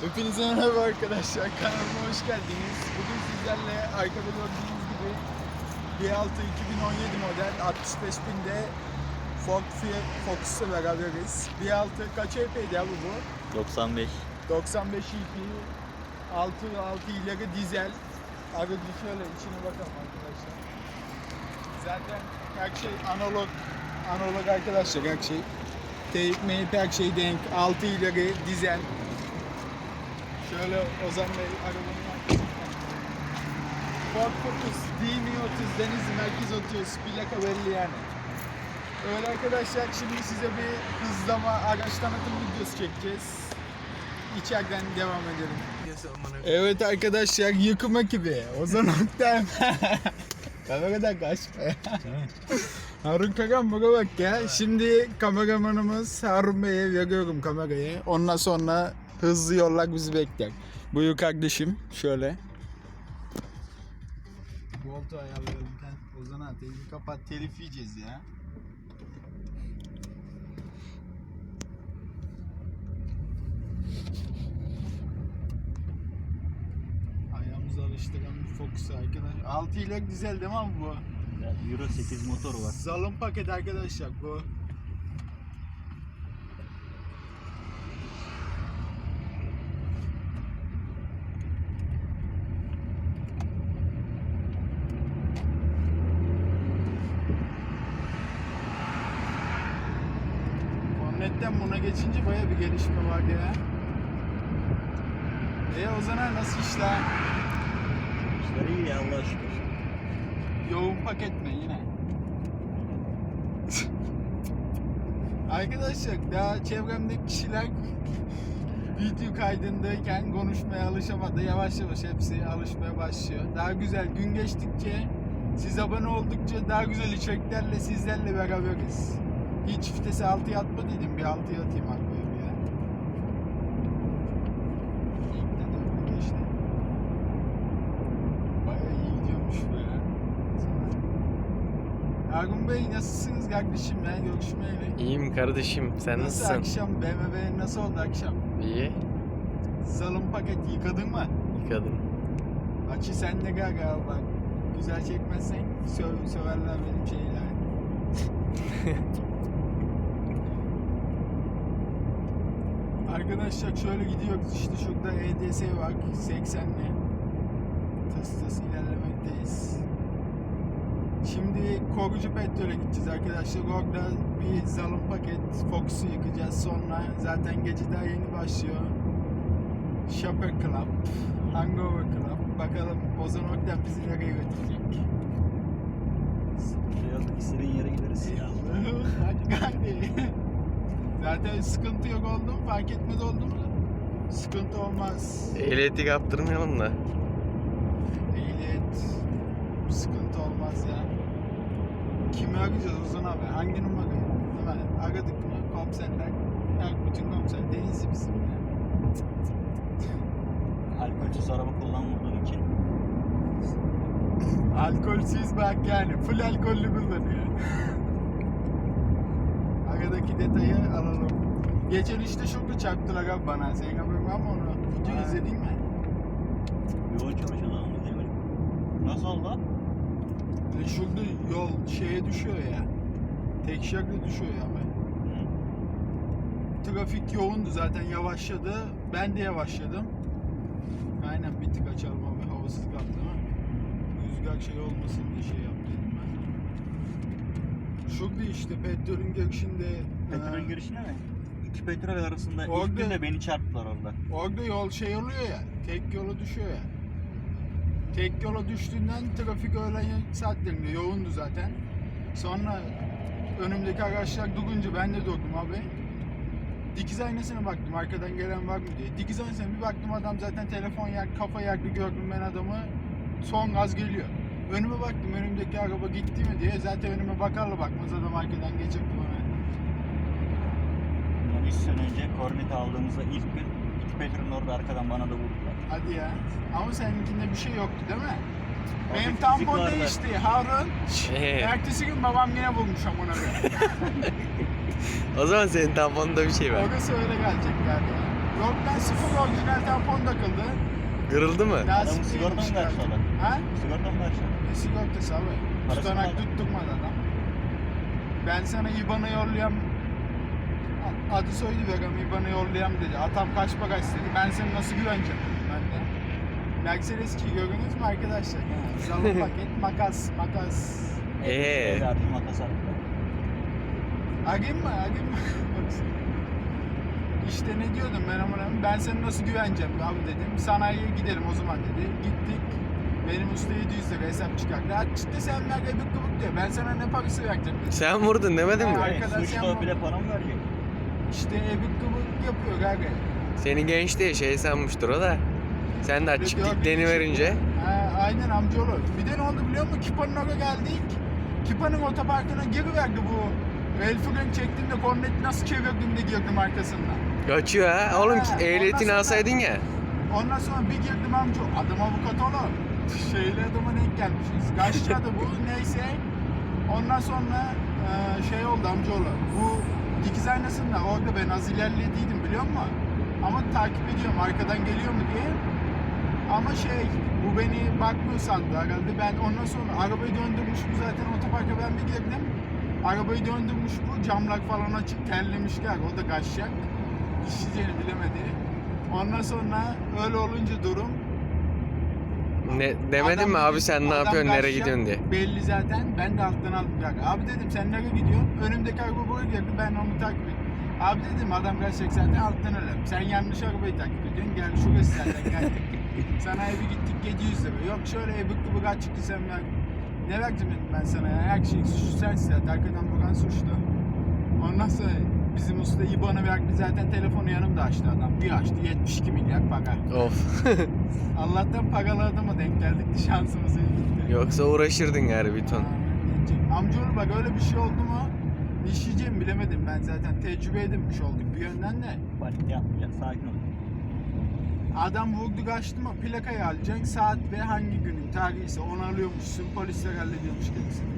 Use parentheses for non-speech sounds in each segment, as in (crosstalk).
Hepinize merhaba arkadaşlar. Kanalıma hoş geldiniz. Bugün sizlerle arkada gördüğünüz gibi 1.6 2017 model 65 binde Ford Fiat Focus'la beraberiz. 1.6 kaç EP'ydi ya bu bu? 95. 95 EP 6 6 ileri dizel. Aracı şöyle içine bakalım arkadaşlar. Zaten her şey analog analog arkadaşlar her şey. Teyip meyip her şey denk. 6 ileri dizel. Şöyle Ozan Bey arabanın arkasından. Ford Focus D30 Denizli Merkez Otoyolu plaka belli yani. Öyle arkadaşlar şimdi size bir hızlama araç tanıtım videosu çekeceğiz. İçeriden devam edelim. Evet arkadaşlar yıkım ekibi. Ozan Oktay. Kameradan kaçma ya. Harun Kagan bana bak ya. Şimdi kameramanımız Harun Bey'e veriyorum kamerayı. Ondan sonra hızlı yollar bizi bekler. Buyur kardeşim. Şöyle. Voltu ayarlayalım. Ozan abi kapat telif yiyeceğiz ya. Ayağımızı alıştıran bir Focus arkadaş. 6 ile dizel değil mi abi bu? Euro 8 motor var. Zalım paket arkadaşlar bu. Kornetten buna geçince baya bir gelişme var ya. E o zaman nasıl işler? İşleri iyi ya Allah'a şükür. Yoğun paket mi yine? Arkadaşlar daha çevremdeki kişiler video kaydındayken konuşmaya alışamadı. Yavaş yavaş hepsi alışmaya başlıyor. Daha güzel gün geçtikçe siz abone oldukça daha güzel içeriklerle sizlerle beraberiz. Hiç vitese 6'ya atmadıydım. Bir 6'ya atayım arabaya bir ya. İlk de dörtte geçti. Bayağı iyi gidiyormuş ya. Ergun Bey nasılsınız kardeşim ya görüşmeyeli? İyiyim kardeşim. Sen Nasıl nasılsın? akşam BMW nasıl oldu akşam? İyi. Salon paket yıkadın mı? Yıkadım. Açı sende gaga bak. Güzel çekmezsen söv söverler benim şeyler. (laughs) Arkadaşlar şöyle gidiyoruz işte şurada EDS var 80'li. Tıs tıs ilerlemekteyiz. Şimdi Korucu Petrol'e gideceğiz arkadaşlar. Orada bir zalım paket Fox'u yıkacağız. Sonra zaten gece daha yeni başlıyor. Shopper Club, Hangover Club. Bakalım Ozan Oktan bizi nereye götürecek. Yok. İstediğin yere gideriz. Ey Allah'ım, (laughs) hadi hadi. Zaten sıkıntı yok oldu mu? Fark etmez oldu mu? Sıkıntı olmaz. Ehliyeti kaptırmayalım da. Ehliyet sıkıntı olmaz ya. Kimi arayacağız Ozan abi? Hangi numarayı? Hemen aradık mı? Komiserler. Yani bütün komiser Denizli bizim ya. Alkolsüz araba kullanmadığım için. Alkolsüz bak yani. Full alkollü kullanıyor. Aradaki detayı alalım. Geçen işte şurada çarptılar abi bana. Senin haberin var mı onu? Video izledin mi? Yoğun çalışıyordu ama izlemedim. Nasıl oldu? E şurada yol şeye düşüyor ya. Tek şeride düşüyor ya be. Trafik yoğundu zaten yavaşladı. Ben de yavaşladım. Aynen bir tık açalım abi havasız kaldı ama. Rüzgar şey olmasın diye şey yaptım ben. Şurada işte petrolün girişinde Petrol e, girişine mi? İki petrol arasında Orada- ilk gün de beni çarptılar orada. orada yol şey oluyor ya. Tek yola düşüyor ya. Tek yola düştüğünden trafik öğlen saatlerinde yoğundu zaten. Sonra önümdeki araçlar durunca ben de durdum abi. Dikiz aynasına baktım arkadan gelen var mı diye. Dikiz aynasına bir baktım adam zaten telefon yer, kafa yerdi gördüm ben adamı. Son gaz geliyor. Önüme baktım önümdeki araba gitti mi diye. Zaten önüme bakarla bakmaz adam arkadan geçirdi bana. Bundan 3 sene önce kornet aldığımızda ilk gün iki petrolün orada arkadan bana da vurdular. Hadi ya. Ama seninkinde bir şey yoktu değil mi? Benim Hafif tampon vardı. değişti Harun. Ee, Ertesi gün babam yine bulmuş amına (laughs) o zaman senin tamponunda bir şey var. Orası öyle gelecek galiba. Yok lan sıfır orijinal tampon takıldı. Kırıldı mı? Adamın Lastik sigorta mı? Ha? Sigorta mı karşıladı? Ne sigortası abi? Parasını Tutanak aldı. tutturmadı adam. Ben sana IBAN'ı yollayam. A- Adı soydu verem IBAN'ı yollayam dedi. Atam kaç para istedi. Ben seni nasıl güveneceğim dedim ben de. Mercedes ki gördünüz mü arkadaşlar? Zalım paket makas makas. Ee? Verdi makas attı. Agim mi? Agim mi? İşte ne diyordum ben ama ben seni nasıl güveneceğim abi dedim. Sanayiye gidelim o zaman dedi. Gittik. Benim usta 700 lira hesap çıkarttı. Ha çıktı sen ver ebik kıvık diyor. Ben sana ne parası vereceğim dedi. Sen vurdun demedin mi? Hayır, arkadaş suçlu yapma. bile para mı verecek? İşte ebik kıvık yapıyor gaga. Seni genç diye şey sanmıştır o da. Sen de açık diklerini verince. Ha, aynen amcaoğlu. Bir de ne oldu biliyor musun? Kipa'nın oraya geldik. Kipa'nın otoparkına geri verdi bu. El fren çektim de korneti nasıl çevirdim de girdim arkasından. Kaçıyor ha. Oğlum Ha, ehliyetini alsaydın ya. Ondan sonra bir girdim amca. Adam avukat oğlum. (laughs) Şeyle adama denk gelmişiz. Kaççadı bu neyse. Ondan sonra e, şey oldu amcaoğlu. Bu dikiz aynasında orada ben az ilerlediydim biliyor musun? Ama takip ediyorum arkadan geliyor mu diye. Ama şey bu beni bakmıyor sandı herhalde. Ben ondan sonra arabayı döndürmüş bu zaten otoparka ben bir girdim. Arabayı döndürmüş bu camlar falan açık terlemiş gel o da kaçacak. İşleyeceğini bilemedi. Ondan sonra öyle olunca durum Ne, demedin mi abi sen ne yapıyorsun nereye gidiyorsun diye. Belli zaten. Ben de alttan aldım. Ya, abi dedim sen nereye gidiyorsun? Önümdeki araba buraya geldi. Ben onu takip ettim. Abi dedim adam kaçacak zaten alttan alalım. Sen yanlış arabayı takip ediyorsun. Gel şurası zaten geldik. (laughs) sana evi gittik 700 lira. Yok şöyle evi kıvı kaç çıktı sen ver. Ne verdim ben sana ya. Her şey suçlu sensin zaten. Arkadan bakan suçlu. Ondan sonra bizim usta İBAN'ı verdi. Zaten telefonu yanımda açtı adam. Bir açtı 72 milyar para. Of. (laughs) Allah'tan paralı adama denk geldik de şansımız iyi gitti. Yoksa uğraşırdın gari bir ton. Amcaoğlu bak öyle bir şey oldu mu işleyeceğim bilemedim ben zaten tecrübe edinmiş olduk bir yönden de. Panik yapmayacak, sakin ol. Adam vurdu kaçtı mı plakayı alacaksın saat ve hangi günün tarihi ise onu alıyormuşsun polisler hallediyormuş gerisini.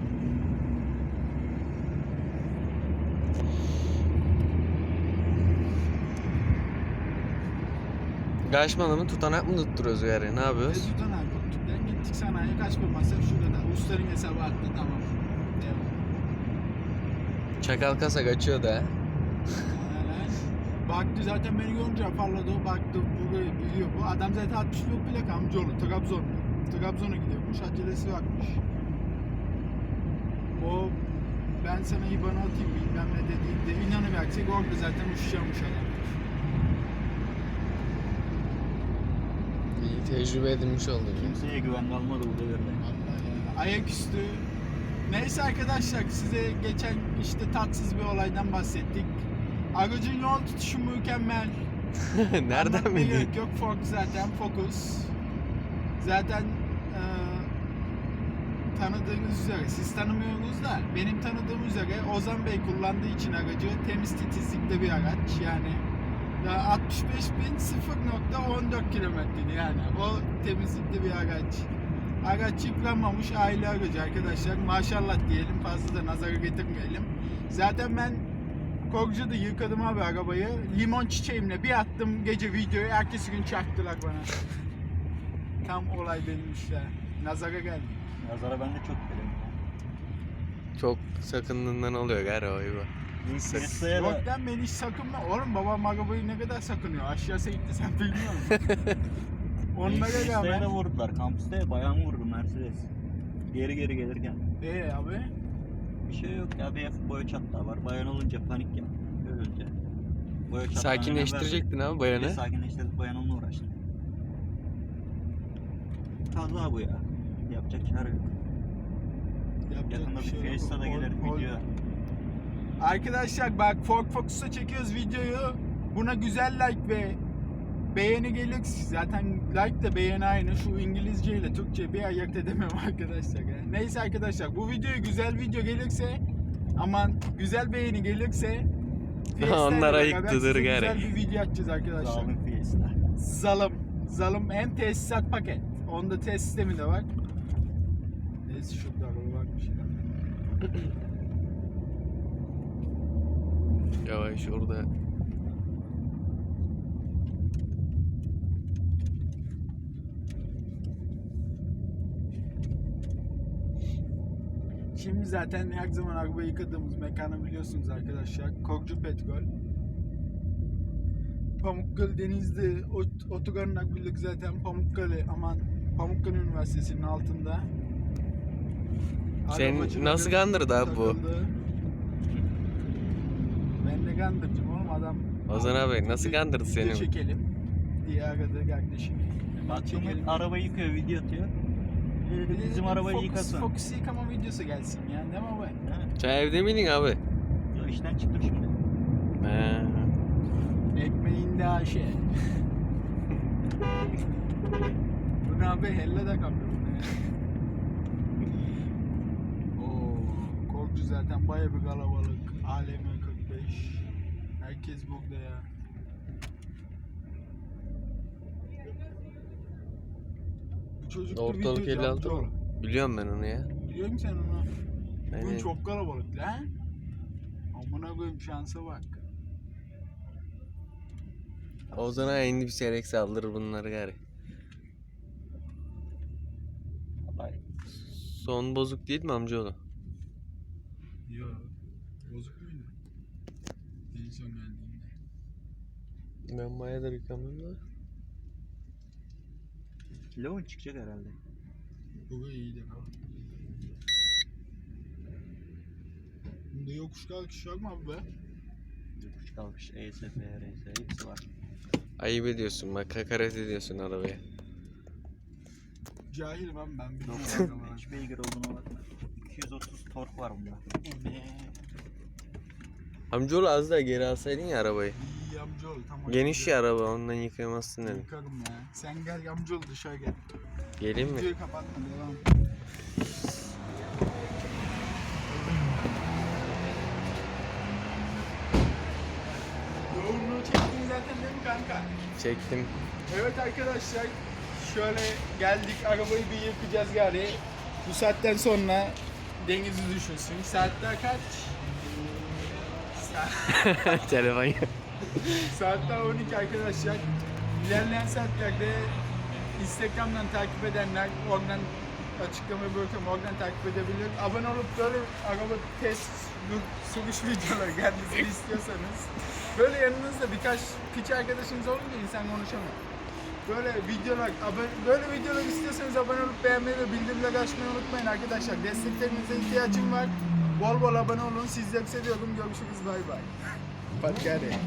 Kaçmadı tutanak mı tutturuyoruz gari ne yapıyoruz? Ve tutan abi Ben gittik sanayiye kaç bir masraf şurada ustaların hesabı attı tamam. Devam. Çakal kasa kaçıyor da. Baktı zaten beni görünce parladı o baktı burayı biliyor bu. Adam zaten 60 yok plaka amcaoğlu Trabzon. Trabzon'a gidiyormuş acelesi varmış. O ben sana IBAN'ı atayım bilmem ne dediğinde inanıversek orada zaten uçacakmış adam. İyi tecrübe edinmiş oldun ya. Kimseye güven kalmadı bu devirde. Vallahi ya. Ayaküstü. Neyse arkadaşlar size geçen işte tatsız bir olaydan bahsettik. Aracın yol tutuşu mükemmel. (laughs) Nereden Anlatmaya bildin? gerek yok Focus zaten Focus. Zaten e, tanıdığınız üzere siz tanımıyorsunuz da benim tanıdığım üzere Ozan Bey kullandığı için aracı temiz titizlikte bir araç yani ya 65 bin 0.14 kilometredi yani o temizlikte bir araç. Araç yıpranmamış aile aracı arkadaşlar maşallah diyelim fazla da nazara getirmeyelim. Zaten ben Korkucu'da yıkadım abi arabayı. Limon çiçeğimle bir attım gece videoyu. Ertesi gün çarptılar bana. (laughs) Tam olay benim işte. Nazara geldi. Nazara ben de çok geliyorum. Çok sakındığından oluyor gari Fiesta'ya Yok da lan beni hiç sakınma. Oğlum babam arabayı ne kadar sakınıyor. Aşağısı gitti sen bilmiyor musun? (laughs) Onlara Fiesta'ya da rağmen. vurdular. Kampüste bayağı mı vurdu Mercedes? Geri geri gelirken. Ee abi. Bir şey yok ya bir boya çatlağı var. Bayan olunca panik ya. Ölünce. Boya Sakinleştirecektin abi Bir de bayanı. sakinleştirdik bayan onunla uğraştı. Kaza bu ya. Yapacak çare yok. Yapacak Yakında bir şey yok. Fiesta'da Ol- gelir ol- video. Arkadaşlar bak Ford Focus'a çekiyoruz videoyu. Buna güzel like ve beğeni gelir. Zaten like de beğeni aynı. Şu İngilizce ile Türkçe bir ayırt edemem (laughs) arkadaşlar. yani. Neyse arkadaşlar bu videoya güzel video gelirse aman güzel beğeni gelirse (laughs) Onlar ayıktıdır gari. Güzel bir video açacağız arkadaşlar. Zalim Fiesta. Zalım. Zalım hem tesisat paket. Onda test sistemi de var. Neyse şurada araba varmış ya. Yavaş orada. Şimdi zaten her zaman arabayı yıkadığımız mekanı biliyorsunuz arkadaşlar. Kokcu Petrol. Pamukkale Denizli Ot Otogar'ın akbillik zaten Pamukkale aman Pamukkale Üniversitesi'nin altında. Sen nasıl kandırdı abi bu? Takıldı. Ben de kandırdım oğlum adam. Ozan abi nasıl kandırdı seni? çekelim diye aradı kardeşim. Baktım Çekelim. araba yıkıyor, video atıyor. E Bir de bizim arabayı Focus- yıkasın. Focus yıkama videosu gelsin ya değil mi abi? Sen evde miydin abi? Ya işten çıktım şimdi. He. Ekmeğinde aşe. (laughs) Bu ne abi helle de kapıyor. (laughs) Oo, korktu zaten baya bir kalabalık. 45. Herkes burada ya. Bu çocuk da Ortalık videocu 56 amcaoğlu. mı? Biliyorum ben onu ya. Biliyor musun sen onu? Bugün Aynen. çok kalabalık lan. Amına koyayım şansa bak. Ozan'a indi bir seyrek saldırır bunları gari. Son bozuk değil mi amcaoğlu? Yok. Bozuk muydu? En son geldiğinde. Ben bayağıdır yıkamıyorum da. Leon çıkacak herhalde. Bu iyiydi abi. Bunda yokuş kalkış yok mu abi be? Yokuş kalkış, E ESP, RS hepsi var. Ayıp ediyorsun bak hakaret ediyorsun arabaya. Cahilim abi ben Yok bilmiyorum. hiç beygir olduğuna bakma. 230 tork var bunda. Bu ne? Amcaoğlu az daha geri alsaydın ya arabayı. İyi amcaoğlu tamam. Geniş ya araba ondan yıkayamazsın dedim. Yıkarım ya. Sen gel amcaoğlu dışarı gel. Geleyim mi? Videoyu kapatma devam. Yoğunluğu çektin zaten değil mi kanka? Çektim. Evet arkadaşlar şöyle geldik arabayı bir yıkayacağız gari. Bu saatten sonra denizi düşünsün. Saatler kaç? (laughs) Telefon yok. Saatler 12 arkadaşlar. İlerleyen saatlerde Instagram'dan takip edenler oradan açıklama bırakıyorum oradan takip edebilir. Abone olup böyle araba test sürüş videoları kendisini (laughs) istiyorsanız böyle yanınızda birkaç piç arkadaşınız olunca insan konuşamıyor. Böyle videolar, abone, böyle videolar istiyorsanız abone olup beğenmeyi ve bildirimleri açmayı unutmayın arkadaşlar. Desteklerinize ihtiyacım var. Bol bol abone olun. Sizleri seviyorum. Görüşürüz. Bay bay. Patkare.